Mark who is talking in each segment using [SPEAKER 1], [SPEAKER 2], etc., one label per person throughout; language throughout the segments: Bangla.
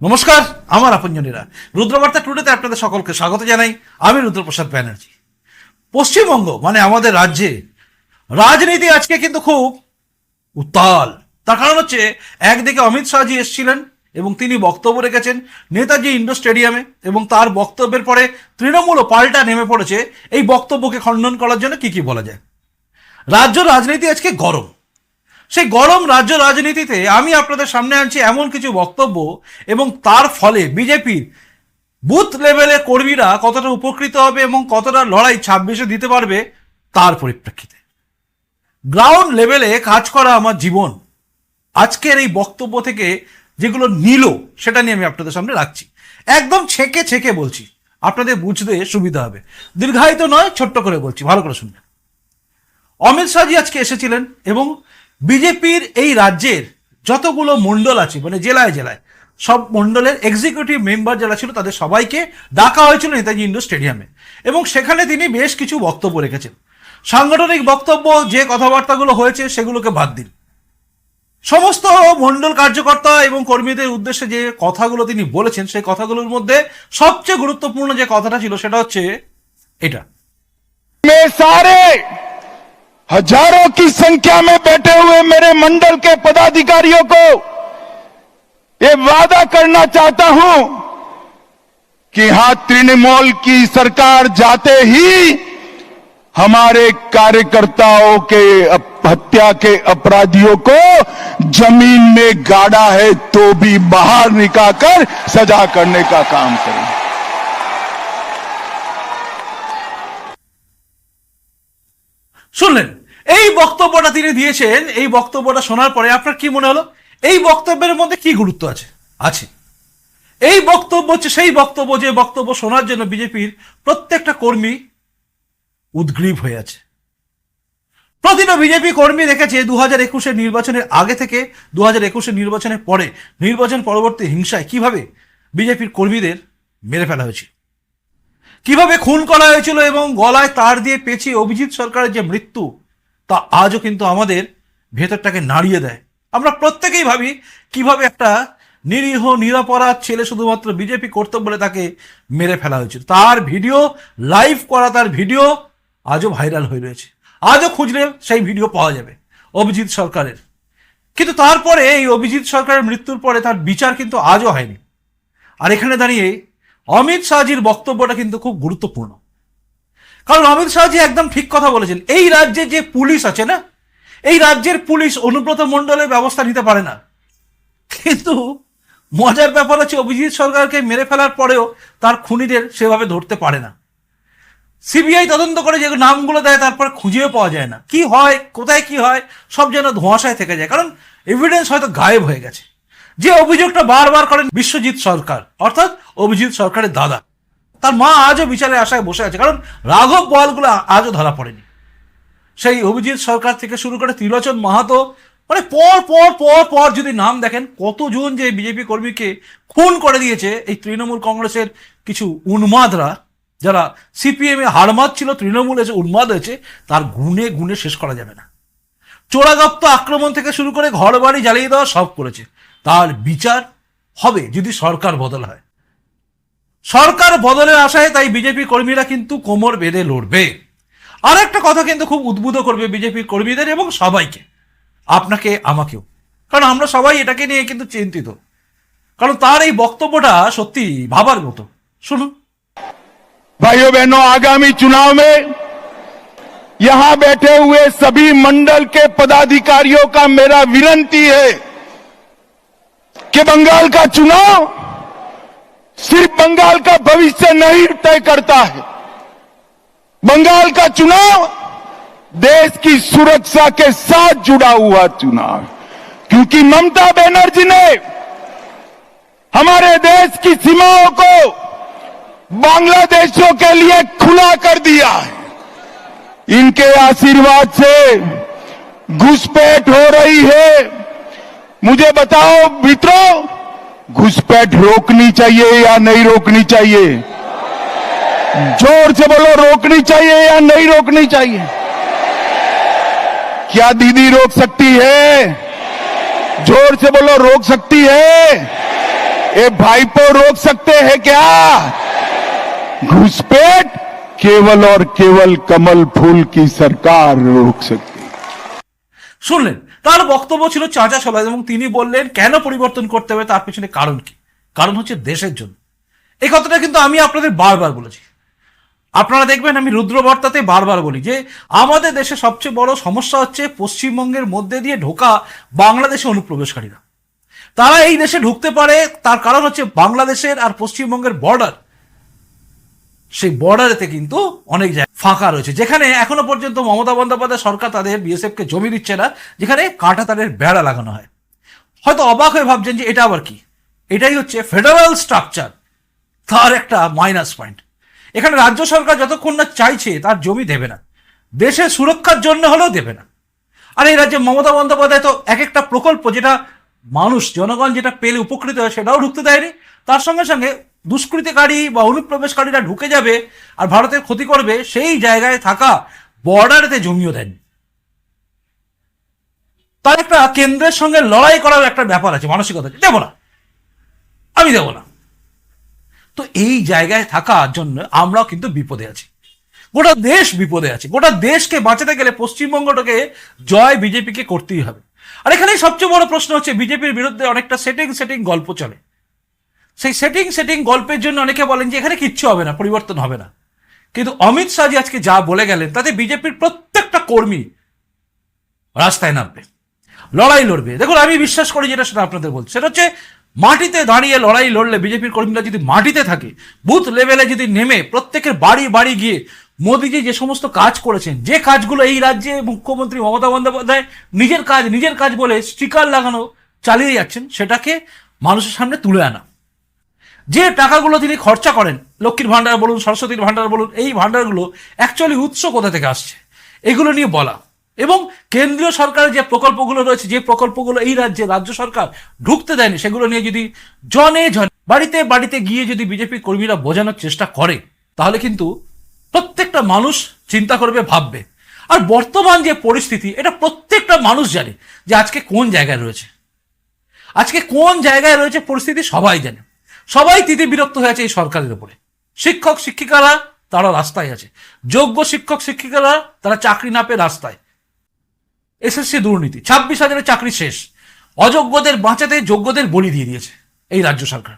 [SPEAKER 1] নমস্কার, আমার আপনজনেরা। রুদ্রবার্তা টুডেতে আপনাদের সকলকে স্বাগত জানাই। আমি রুদ্রপ্রসাদ ব্যানার্জি। পশ্চিমবঙ্গ মানে আমাদের রাজ্যে, রাজনীতি আজকে কিন্তু খুব উত্তাল। তার কারণ হচ্ছে, একদিকে অমিত শাহজি এসেছিলেন এবং তিনি বক্তব্য রেখেছেন নেতাজি ইন্ডোর স্টেডিয়ামে এবং তার বক্তব্যের পরে তৃণমূল ও পাল্টা নেমে পড়েছে। এই বক্তব্যকে খণ্ডন করার জন্য কি কি বলা যায়? রাজ্য রাজনীতি আজকে গরম। সেই গরম রাজ্য রাজনীতিতে আমি আপনাদের সামনে আনছি এমন কিছু বক্তব্য এবং তার ফলে বিজেপির বুথ লেভেলে কর্মীরা কতটা উপকৃত হবে এবং কতটা লড়াই ছাব্বিশে দিতে পারবে, তার পরিপ্রেক্ষিতে। গ্রাউন্ড লেভেলে কাজ করা আমার জীবন। আজকের এই বক্তব্য থেকে যেগুলো নিল, সেটা নিয়ে আমি আপনাদের সামনে রাখছি। একদম ছেকে ছেকে বলছি। আপনাদের বুঝতে সুবিধা হবে। দীর্ঘায়িত নয়, ছোট্ট করে বলছি। ভালো করে শুনবেন। অমিত শাহজি আজকে এসেছিলেন এবং বিজেপির এই রাজ্যের যতগুলো মন্ডল আছে মানে জেলায় জেলায়, সব মন্ডলের এক্সিকিউটিভ মেম্বার যারা ছিল তাদের সবাইকে ডাকা হয়েছিল নেতাজি ইন্ডোর স্টেডিয়ামে। এবং সেখানে তিনি বেশ কিছু বক্তব্য রেখেছেন। সাংগঠনিক বক্তব্য, যে কথাবার্তাগুলো হয়েছে সেগুলোকে বাদ দিন। সমস্ত মণ্ডল কার্যকর্তা এবং কর্মীদের উদ্দেশ্যে যে কথাগুলো তিনি বলেছেন, সেই কথাগুলোর মধ্যে সবচেয়ে গুরুত্বপূর্ণ যে কথাটা ছিল সেটা হচ্ছে এটা।
[SPEAKER 2] हज़ारों की संख्या में बैठे हुए मेरे मंडल के पदाधिकारियों को ये वादा करना चाहता हूँ कि हाँ, तृणमूल की सरकार जाते ही हमारे कार्यकर्ताओं के हत्या के अपराधियों को ज़मीन में गाड़ा है तो भी बाहर निकालकर सजा करने का काम करें।
[SPEAKER 1] सुन लें। এই বক্তব্যটা তিনি দিয়েছেন, এই বক্তব্যটা শোনার পরে আপনার কি মনে হলো? এই বক্তব্যের মধ্যে কি গুরুত্ব আছে? আছে। এই বক্তব্য হচ্ছে, সেই বক্তব্য, যে বক্তব্য শোনার জন্য বিজেপির প্রত্যেকটা কর্মী উদ্গ্রীব হয়ে আছে। প্রতিটা বিজেপি কর্মী দেখেছে দু হাজার একুশের নির্বাচনের আগে থেকে দু হাজার একুশের নির্বাচনের পরে, নির্বাচন পরবর্তী হিংসায় কীভাবে বিজেপির কর্মীদের মেরে ফেলা হয়েছিল? কীভাবে খুন করা হয়েছিল এবং গলায় তার দিয়ে পেঁচিয়ে অভিজিৎ সরকারের যে মৃত্যু তা আজও কিন্তু আমাদের ভেতরটাকে নাড়িয়ে দেয়। আমরা প্রত্যেকেই ভাবি, কীভাবে একটা নিরীহ, নিরাপরাধ ছেলে শুধুমাত্র বিজেপি করতে বলে তাকে মেরে ফেলা হয়েছিল। তার ভিডিও লাইভ করা তার ভিডিও আজও ভাইরাল হয়ে রয়েছে। আজও খুঁজলে সেই ভিডিও পাওয়া যাবে, অভিজিৎ সরকারের। কিন্তু তারপরে এই অভিজিৎ সরকারের মৃত্যুর পরে তার বিচার কিন্তু আজও হয়নি। আর এখানে দাঁড়িয়ে অমিত শাহজির বক্তব্যটা কিন্তু খুব গুরুত্বপূর্ণ। কারণ অমিত শাহজি একদম ঠিক কথা বলেছেন, এই রাজ্যে যে পুলিশ আছে না, এই রাজ্যের পুলিশ অনুব্রত মণ্ডলের ব্যবস্থা নিতে পারে না। কিন্তু মজার ব্যাপার হচ্ছে অভিজিৎ সরকারকে মেরে ফেলার পরেও তার খুনিদের সেভাবে ধরতে পারে না। সিবিআই তদন্ত করে যে নামগুলো দেয়, তারপর খুঁজেও পাওয়া যায় না। কি হয়, কোথায় কি হয়, সব যেন ধোঁয়াশায় থেকে যায়। কারণ এভিডেন্স হয়তো গায়েব হয়ে গেছে। যে অভিযোগটা বারবার করেন বিশ্বজিৎ সরকার, অর্থাৎ অভিজিৎ সরকারের দাদা। তার মা আজও বিচারে আশায় বসে আছে, কারণ রাঘব বলগুলো আজও ধরা পড়েনি। সেই অভিজিৎ সরকার থেকে শুরু করে ত্রিলোচন মাহাতো মানে পর পর পর পর যদি নাম দেখেন, কতজন যে বিজেপি কর্মীকে খুন করে দিয়েছে, এই তৃণমূল কংগ্রেসের কিছু উন্মাদরা, যারা সিপিএম এ হারমাত ছিল তৃণমূল এসে উন্মাদ হয়েছে, তার গুণে গুণে শেষ করা যাবে না। চোরাগপ্ত আক্রমণ থেকে শুরু করে ঘর বাড়ি জ্বালিয়ে দেওয়া সব করেছে। তার বিচার হবে যদি সরকার বদল হয়। সরকার বদলের আশায় তাই বিজেপি কর্মীরা কিন্তু কোমর বেঁধে লড়বে আর একটা কথা কিন্তু খুব উদ্বুদ্ধ করবে বিজেপির কর্মীদের এবং সবাইকে আপনাকে আমাকেও কারণ আমরা সবাই এটাকে নিয়ে কিন্তু চিন্তিত কারণ তার এই বক্তব্যটা সত্যি ভাবার মতো শুনুন
[SPEAKER 2] भाइयों बहनों आगामी चुनाव में यहां बैठे हुए सभी मंडल के पदाधिकारियों का मेरा विनंती है कि बंगाल का चुनाव सिर्फ़ बंगाल का भविष्य नहीं तय करता है। बंगाल का चुनाव देश की सुरक्षा के साथ जुड़ा हुआ चुनाव। क्योंकि ममता बनर्जी ने हमारे देश की सीमाओं को बांग्लादेशियों के लिए खुला कर दिया है। इनके आशीर्वाद से घुसपैठ हो रही है। मुझे बताओ मित्रों घुसपैठ रोकनी चाहिए या नहीं रोकनी चाहिए? ज़ोर से बोलो, रोकनी चाहिए या नहीं रोकनी चाहिए? क्या दीदी रोक सकती है? ज़ोर से बोलो, रोक सकती है? ए भाईपो रोक सकते हैं क्या? घुसपैठ केवल और केवल कमल फूल की सरकार रोक सकती। सुन
[SPEAKER 1] ले তার বক্তব্য ছিল চাচা সবাই, এবং তিনি বললেন, কেন পরিবর্তন করতে হবে? তার পেছনে কারণ কি? কারণ হচ্ছে দেশের জন্য। এই কথাটা কিন্তু আমি আপনাদের বারবার বলেছি। আপনারা দেখবেন, আমি রুদ্রবার্তাতে বারবার বলি যে, আমাদের দেশে সবচেয়ে বড় সমস্যা হচ্ছে পশ্চিমবঙ্গের মধ্যে দিয়ে ঢোকা বাংলাদেশে অনুপ্রবেশকারীরা। তারা এই দেশে ঢুকতে পারে, তার কারণ হচ্ছে বাংলাদেশের আর পশ্চিমবঙ্গের বর্ডার সেই বর্ডারেতে কিন্তু অনেক জায়গা ফাঁকা রয়েছে। যেখানে এখনও পর্যন্ত মমতা বন্দ্যোপাধ্যায় সরকার তাদের বিএসএফ কে জমি দিচ্ছে না, যেখানে কাঁটা তারের বেড়া লাগানো হয়। হয়তো অবাক হয়ে ভাবছেন যে এটা আবার কি? এটাই হচ্ছে ফেডারেল স্ট্রাকচার তার একটা মাইনাস পয়েন্ট এখানে রাজ্য সরকার যতক্ষণ না চাইছে তার জমি দেবে না। দেশের সুরক্ষার জন্য হলেও দেবে না। আর এই রাজ্যে মমতা বন্দ্যোপাধ্যায় তো এক একটা প্রকল্প যেটা মানুষ, জনগণ যেটা পেলে উপকৃত হয় সেটাও ঢুকতে দেয়নি। তার সঙ্গে সঙ্গে দুষ্কৃতিকারী বা অনুপ্রবেশকারীরা ঢুকে যাবে আর ভারতের ক্ষতি করবে, সেই জায়গায় থাকা বর্ডারেতে জমিও দেননি তার একটা কেন্দ্রের সঙ্গে লড়াই করার একটা ব্যাপার আছে, মানসিকতা দেবো না। আমি দেবো না। তো এই জায়গায় থাকার জন্য আমরাও কিন্তু বিপদে আছি। গোটা দেশ বিপদে আছে। গোটা দেশকে বাঁচাতে গেলে পশ্চিমবঙ্গটাকে জয় বিজেপিকে করতেই হবে। আর এখানেই সবচেয়ে বড় প্রশ্ন হচ্ছে, বিজেপির বিরুদ্ধে অনেকটা সেটিং সেটিং গল্প চলে। সেই সেটিং সেটিং গল্পের জন্য অনেকে বলেন যে এখানে কিচ্ছু হবে না, পরিবর্তন হবে না। কিন্তু অমিত শাহজি আজকে যা বলে গেলেন, তাতে বিজেপির প্রত্যেকটা কর্মী রাস্তায় নামবে, লড়াই লড়বে। দেখুন, আমি বিশ্বাস করি যেটা সেটা আপনাদের বলছি। সেটা হচ্ছে, মাটিতে দাঁড়িয়ে লড়াই লড়লে বিজেপির কর্মীরা যদি মাটিতে থাকে, বুথ লেভেলে যদি নেমে প্রত্যেকের বাড়ি বাড়ি গিয়ে মোদিজি যে সমস্ত কাজ করেছেন, যে কাজগুলো এই রাজ্যে মুখ্যমন্ত্রী মমতা বন্দ্যোপাধ্যায় নিজের কাজ নিজের কাজ বলে স্টিকার লাগানো চালিয়ে যাচ্ছেন, সেটাকে মানুষের সামনে তুলে আনা। যে টাকাগুলো তিনি খরচা করেন, লক্ষ্মীর ভান্ডার বলুন, সরস্বতীর ভান্ডার বলুন, এই ভান্ডারগুলো অ্যাকচুয়ালি উৎস কোথা থেকে আসছে? এগুলো নিয়ে বলা। এবং কেন্দ্রীয় সরকারের যে প্রকল্পগুলো রয়েছে, যে প্রকল্পগুলো এই রাজ্যে, রাজ্য সরকার ঢুকতে দেয়নি, সেগুলো নিয়ে যদি জনে জনে, বাড়িতে বাড়িতে গিয়ে যদি বিজেপি কর্মীরা বোঝানোর চেষ্টা করে, তাহলে কিন্তু প্রত্যেকটা মানুষ চিন্তা করবে, ভাববে। আর বর্তমান যে পরিস্থিতি, এটা প্রত্যেকটা মানুষ জানে যে আজকে কোন জায়গায় রয়েছে। আজকে কোন জায়গায় রয়েছে পরিস্থিতি সবাই জানে। সবাই তিতি বিরক্ত হয়েছে এই সরকারের উপরে। শিক্ষক, শিক্ষিকারা, তারা রাস্তায় আছে। যোগ্য শিক্ষক, শিক্ষিকারা, তারা চাকরি না পেয়ে রাস্তায়। এসএসসি দুর্নীতি, ছাব্বিশ হাজারের চাকরি শেষ। অযোগ্যদের বাঁচাতে যোগ্যদের বলি দিয়ে দিয়েছে এই রাজ্য সরকার।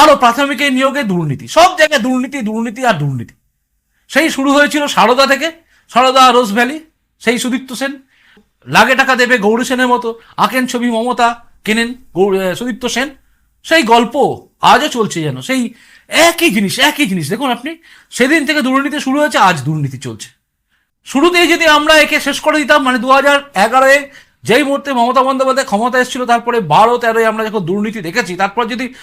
[SPEAKER 1] আরও প্রাথমিকের নিয়োগে দুর্নীতি। সব জায়গায় দুর্নীতি দুর্নীতি আর দুর্নীতি। সেই শুরু হয়েছিল সারদা থেকে, সারদা রোজ ভ্যালি, সেই সুদীপ্ত সেন। লাগে টাকা দেবে গৌরী সেনের মতো। আঁকেন ছবি মমতা কেনেন সুদীপ্ত সেন। সেই গল্প আজও চলছে যেন, সেই একই জিনিস একই জিনিস। দেখুন আপনি, সেদিন থেকে দুর্নীতি শুরু হয়েছে, আজ দুর্নীতি চলছে। শুরুতেই যদি আমরা একে শেষ করে দিতাম মানে দু হাজার এগারোয় যেই মুহূর্তে মমতা বন্দ্যোপাধ্যায় ক্ষমতা এসেছিল, তারপরে বারো, তেরোয় আমরা যখন দুর্নীতি দেখেছি, তারপর যদি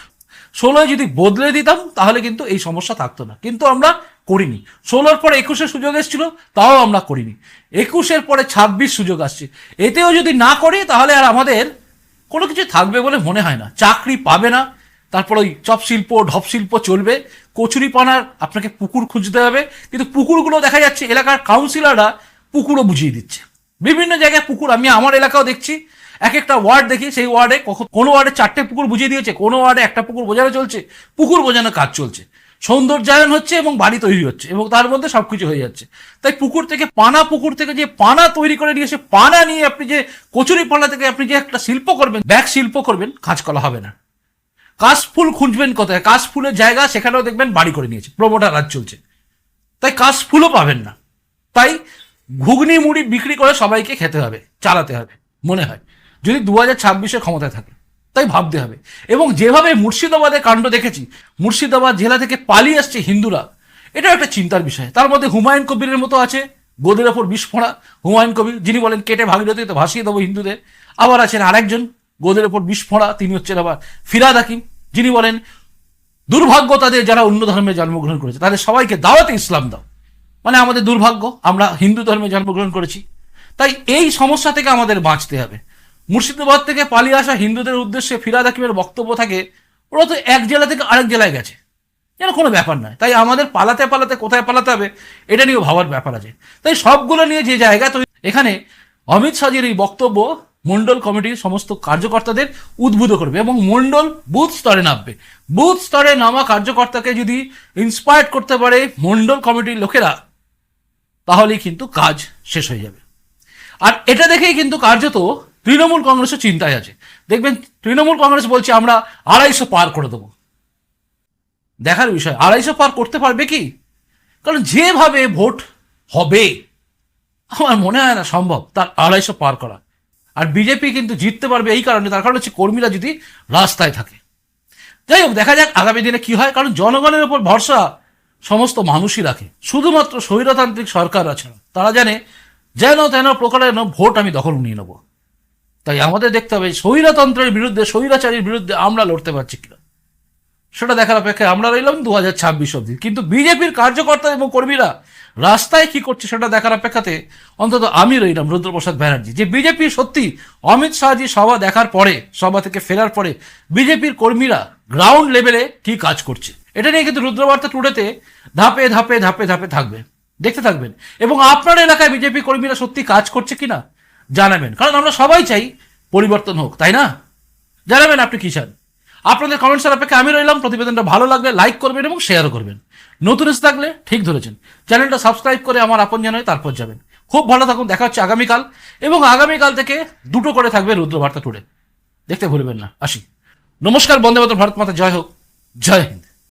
[SPEAKER 1] ষোলোয় যদি বদলে দিতাম, তাহলে কিন্তু এই সমস্যা থাকতো না। কিন্তু আমরা করিনি। ষোলোর পরে একুশে সুযোগ এসেছিল, তাও আমরা করিনি। একুশের পরে ছাব্বিশ সুযোগ আসছে। এতেও যদি না করি, তাহলে আর আমাদের কোনো কিছু থাকবে বলে মনে হয় না। চাকরি পাবে না, তারপর ওই চপ শিল্প, ঢপ শিল্প চলবে কচুরি পানার আপনাকে পুকুর খুঁজতে হবে, কিন্তু পুকুরগুলো দেখা যাচ্ছে এলাকার কাউন্সিলররা পুকুরও বুঝিয়ে দিচ্ছে। বিভিন্ন জায়গায় পুকুর, আমি আমার এলাকাও দেখছি এক একটা ওয়ার্ড দেখি, সেই ওয়ার্ডে কোনো ওয়ার্ডে চারটে পুকুর বুঝিয়ে দিয়েছে, কোনো ওয়ার্ডে একটা পুকুর বোঝানো চলছে, পুকুর বোঝানো কাজ চলছে। সৌন্দর্যায়ন হচ্ছে এবং বাড়ি তৈরি হচ্ছে এবং তার মধ্যে সবকিছু হয়ে যাচ্ছে। তাই পুকুর থেকে পানা, পুকুর থেকে যে পানা তৈরি করে নিয়ে এসে পানা নিয়ে আপনি যে কচুরি পানা থেকে আপনি যে একটা শিল্প করবেন, ব্যাগ শিল্প করবেন, কাঁচকলা হবে না। কাশফুল খুঁজবেন কোথায়? কাশফুলের জায়গা সেখানেও দেখবেন বাড়ি করে নিয়েছে, প্রমোটার রাজ চলছে। তাই কাশফুলও পাবেন না। তাই ঘুগনি, মুড়ি বিক্রি করে সবাইকে খেতে হবে, চালাতে হবে, মনে হয়। যদি দু হাজার ছাব্বিশে ক্ষমতায় থাকে। তাই ভাবতে হবে। এবং যেভাবে মুর্শিদাবাদের কাণ্ড দেখেছি, মুর্শিদাবাদ জেলা থেকে পালিয়ে আসছে হিন্দুরা, এটাও একটা চিন্তার বিষয়। তার মধ্যে হুমায়ুন কবিরের মতো আছে, গোদের ওপর বিস্ফোড়া হুমায়ুন কবির, যিনি বলেন, কেটে ভাগীরথীতে ভাসিয়ে দেবো হিন্দুদের। আবার আছেন আরেকজন, গোদের ওপর বিস্ফোড়া তিনি হচ্ছেন আবার ফিরাদ হাকিম, যিনি বলেন, দুর্ভাগ্য তাদের যারা অন্য ধর্মে জন্মগ্রহণ করেছে, তাদের সবাইকে দাওয়াতে ইসলাম দাও। মানে আমাদের দুর্ভাগ্য, আমরা হিন্দু ধর্মে জন্মগ্রহণ করেছি। তাই এই সমস্যা থেকে আমাদের বাঁচতে হবে। মুর্শিদাবাদ থেকে পালিয়ে আসা হিন্দুদের উদ্দেশ্যে ফিরাদ হাকিমের বক্তব্য থাকে, ওরা তো এক জেলা থেকে আরেক জেলায় গেছে। যেন কোনো ব্যাপার নয়। তাই আমাদের পালাতে পালাতে কোথায় পালাতে হবে, এটা নিয়েও ভাবার ব্যাপার আছে। তাই সবগুলো নিয়ে যে জায়গা তো এখানে অমিত শাহের এই বক্তব্য মন্ডল কমিটির সমস্ত কার্যকর্তাদের উদ্বুদ্ধ করবে এবং মন্ডল বুথ স্তরে নামবে। বুথ স্তরে নামা কার্যকর্তাকে যদি ইন্সপায়ার করতে পারে মন্ডল কমিটির লোকেরা, তাহলেই কিন্তু কাজ শেষ হয়ে যাবে। আর এটা দেখেই কিন্তু কার্যত তৃণমূল কংগ্রেসও চিন্তায় আছে। দেখবেন, তৃণমূল কংগ্রেস বলছে, আমরা আড়াইশো পার করে দেবো। দেখার বিষয়, আড়াইশো পার করতে পারবে কি? কারণ যেভাবে ভোট হবে, আমার মনে হয় না সম্ভব তার আড়াইশো পার করা। আর বিজেপি কিন্তু জিততে পারবে এই কারণে, তার কারণ হচ্ছে কর্মীরা যদি রাস্তায় থাকে। যাই হোক, দেখা যাক আগামী দিনে কি হয়, কারণ জনগণের উপর ভরসা সমস্ত মানুষই রাখে। শুধুমাত্র স্বৈরতান্ত্রিক সরকার আছে। তারা জানে, যেন তেন প্রকারের ভোট আমি দখল নিয়ে নেব। তাই আমাদের দেখতে হবে, স্বৈরতন্ত্রের বিরুদ্ধে, স্বৈরাচারীর বিরুদ্ধে আমরা লড়তে পারছি কিনা। সেটা দেখার অপেক্ষায় আমরা রইলাম দু হাজার ছাব্বিশ অব্দি কিন্তু বিজেপির কার্যকর্তা এবং কর্মীরা রাস্তায় কি করছে সেটা দেখার অপেক্ষাতে অন্তত আমি রইলাম রুদ্রপ্রসাদ ব্যানার্জি। যে বিজেপি সত্যি অমিত শাহজি সভা দেখার পরে, সভা থেকে ফেরার পরে বিজেপির কর্মীরা গ্রাউন্ড লেভেলে কি কাজ করছে? এটা নিয়ে কিন্তু রুদ্রবার্তা টুডেতে ধাপে ধাপে ধাপে ধাপে থাকবে, দেখতে থাকবেন। এবং আপনার এলাকায় বিজেপি কর্মীরা সত্যি কাজ করছে কিনা? জানাবেন। কারণ আমরা সবাই চাই পরিবর্তন হোক, তাই না? জানাবেন আপনি কি চান। আপনাদের কমেন্টসের অপেক্ষা আমি রইলাম। প্রতিবেদনটা ভালো লাগলে লাইক করবেন এবং শেয়ারও করবেন। নতুন এসে থাকলে ঠিক ধরেছেন। চ্যানেলটা সাবস্ক্রাইব করে আমার আপন জানায় তারপর যাবেন। খুব ভালো থাকুন, দেখা হচ্ছে আগামীকাল এবং আগামীকাল থেকে দুটো করে থাকবে রুদ্রবার্তা টুডে দেখতে ভুলবেন না। আসি। নমস্কার, বন্দে ভারত মাতা, জয় হোক। জয় হিন্দ।